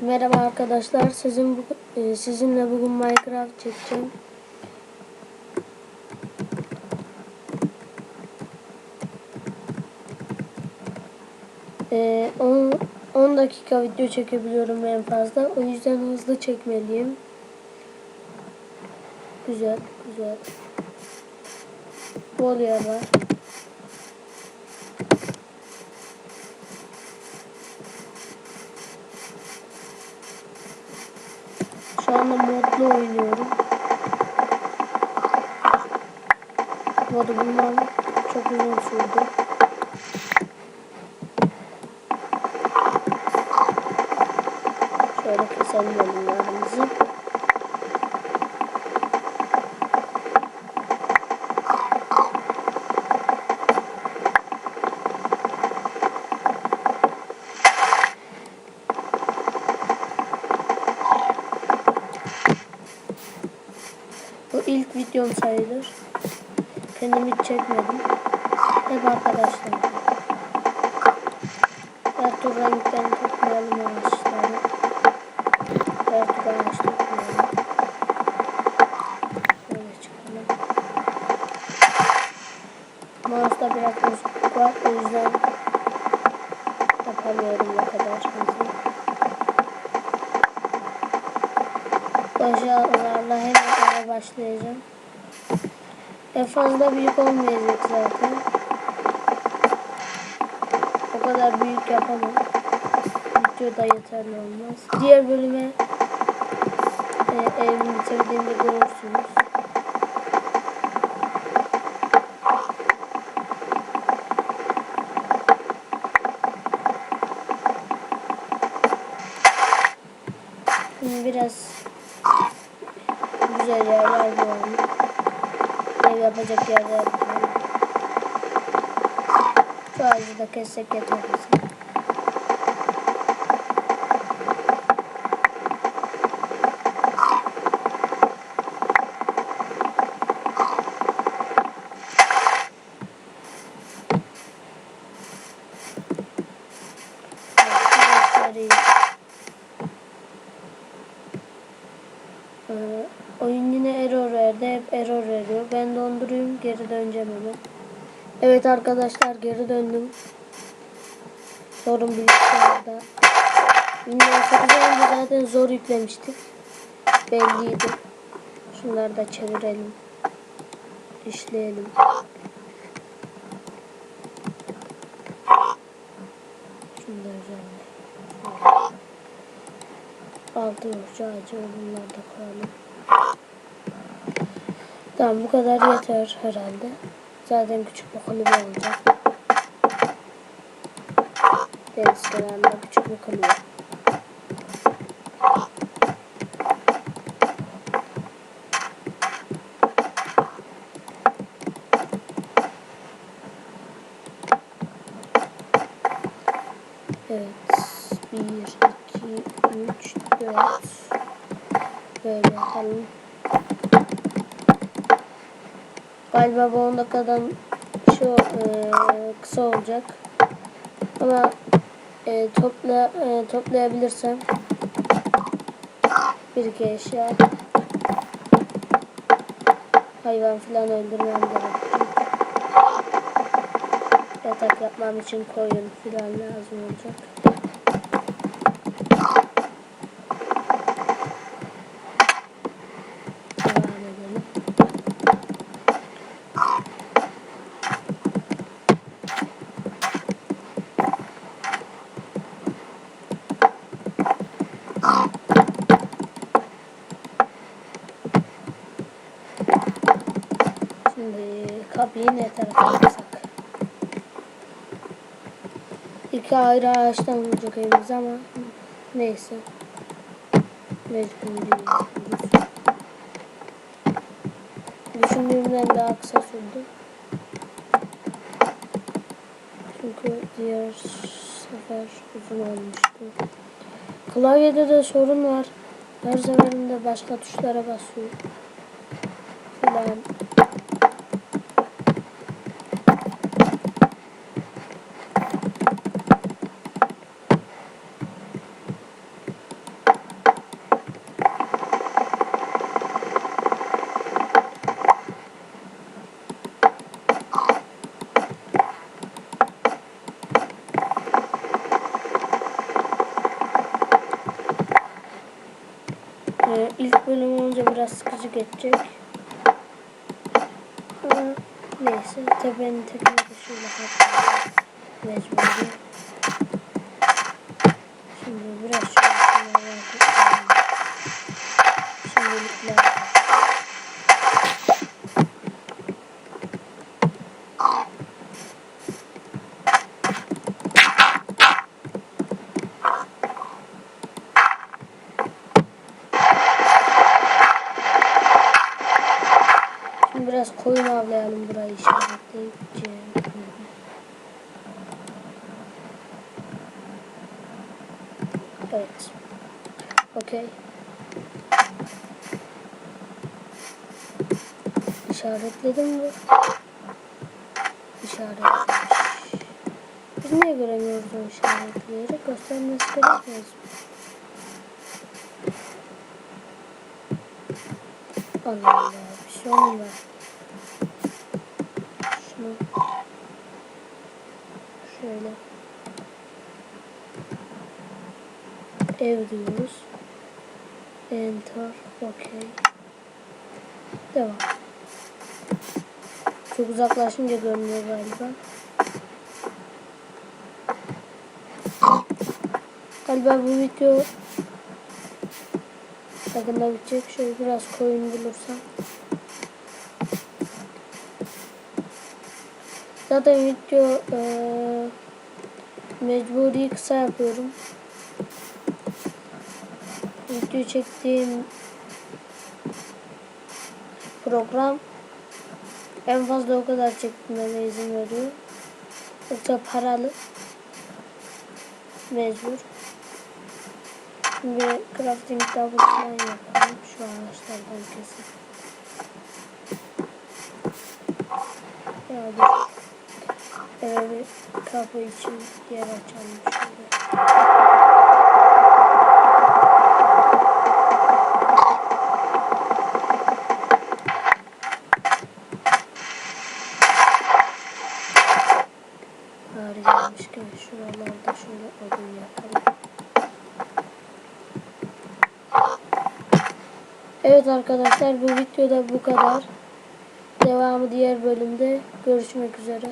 Merhaba arkadaşlar. Sizin bu, e, sizinle bugün Minecraft çekeceğim. E, 10, 10 dakika video çekebiliyorum en fazla. O yüzden hızlı çekmeliyim. Güzel, güzel. Bol yer var. Şu anda modlu oynuyorum. Modu bulmam çok uzun sürdü. Şöyle keselim bölümlerimizi. Bu ilk videom sayılır. Kendim hiç çekmedim. Hep arkadaşlar. Her tur renkten toplayalım ağaçları. Her tur ağaç toplayalım. Şöyle çıkalım. Mouse'da biraz bozukluk var. O yüzden yapamıyorum ne kadar hızlı. Başarılarla hemen başlayacağım. E fazla büyük olmayacak zaten. O kadar büyük yapamam. Video da yeterli olmaz. Diğer bölüme e, evimi bitirdiğimde görürsünüz. Biraz güzel yerler bulalım. Ev yapacak yerler bulalım. Şu ağacı da kessek yeter bize. Ee, oyun yine error verdi. Hep error veriyor. Ben dondurayım. Geri döneceğim hemen. Evet arkadaşlar geri döndüm. Sorun bilgisayarda. Windows 8'e önce zaten zor yüklemiştik. Belliydi. Şunları da çevirelim. İşleyelim. Üzerine. Altı ucu ağacı bunları da koyalım. Tamam bu kadar yeter herhalde. Zaten küçük bir kulübe olacak. Deniz kenarında küçük bir kulübe. Evet. Bir, iki, üç, dört. Böyle yapalım. Galiba bu 10 dakikadan şu e, kısa olacak. Ama e, topla e, toplayabilirsem bir iki eşya hayvan falan öldürmem gerekiyor. Yatak yapmam için koyun falan lazım olacak. Devam edelim. Kapıyı ne tarafa yapsak? İki ayrı ağaçtan vuracak evimiz ama neyse. Mecbur. Düşündüğümden daha kısa sürdü. Çünkü diğer sefer uzun olmuştu. Klavyede de sorun var. Her seferinde başka tuşlara basıyor. Filan. Ee, olunca biraz sıkıcı geçecek. Ama neyse tepenin de şöyle kapatacağım. Mecburi. Şimdi biraz şöyle şunları yapalım. Şimdilikler. Şimdi biraz koyun avlayalım burayı işaretleyip. Evet. Okey. İşaretledim mi? İşaretlemiş. Biz niye göremiyoruz o işaretleri? Göstermesi gerekmez? Allah Allah. Bir şey olmuyor. Şunu şöyle ev diyoruz. Enter. Okey. Devam. Çok uzaklaşınca görünüyor galiba. Galiba bu video yakında bitecek. Şöyle biraz koyun bulursam. Zaten video eee mecburi kısa yapıyorum. Video çektiğim program en fazla o kadar çekmeme izin veriyor. Yoksa paralı. Mecbur. Şimdi crafting table falan yapalım. Şu ağaçlardan kesin. Ya dur. Eve kapı için yer açalım şöyle. Bari gelmişken şuralarda şöyle odun yapalım. Evet arkadaşlar bu videoda bu kadar. Devamı diğer bölümde görüşmek üzere.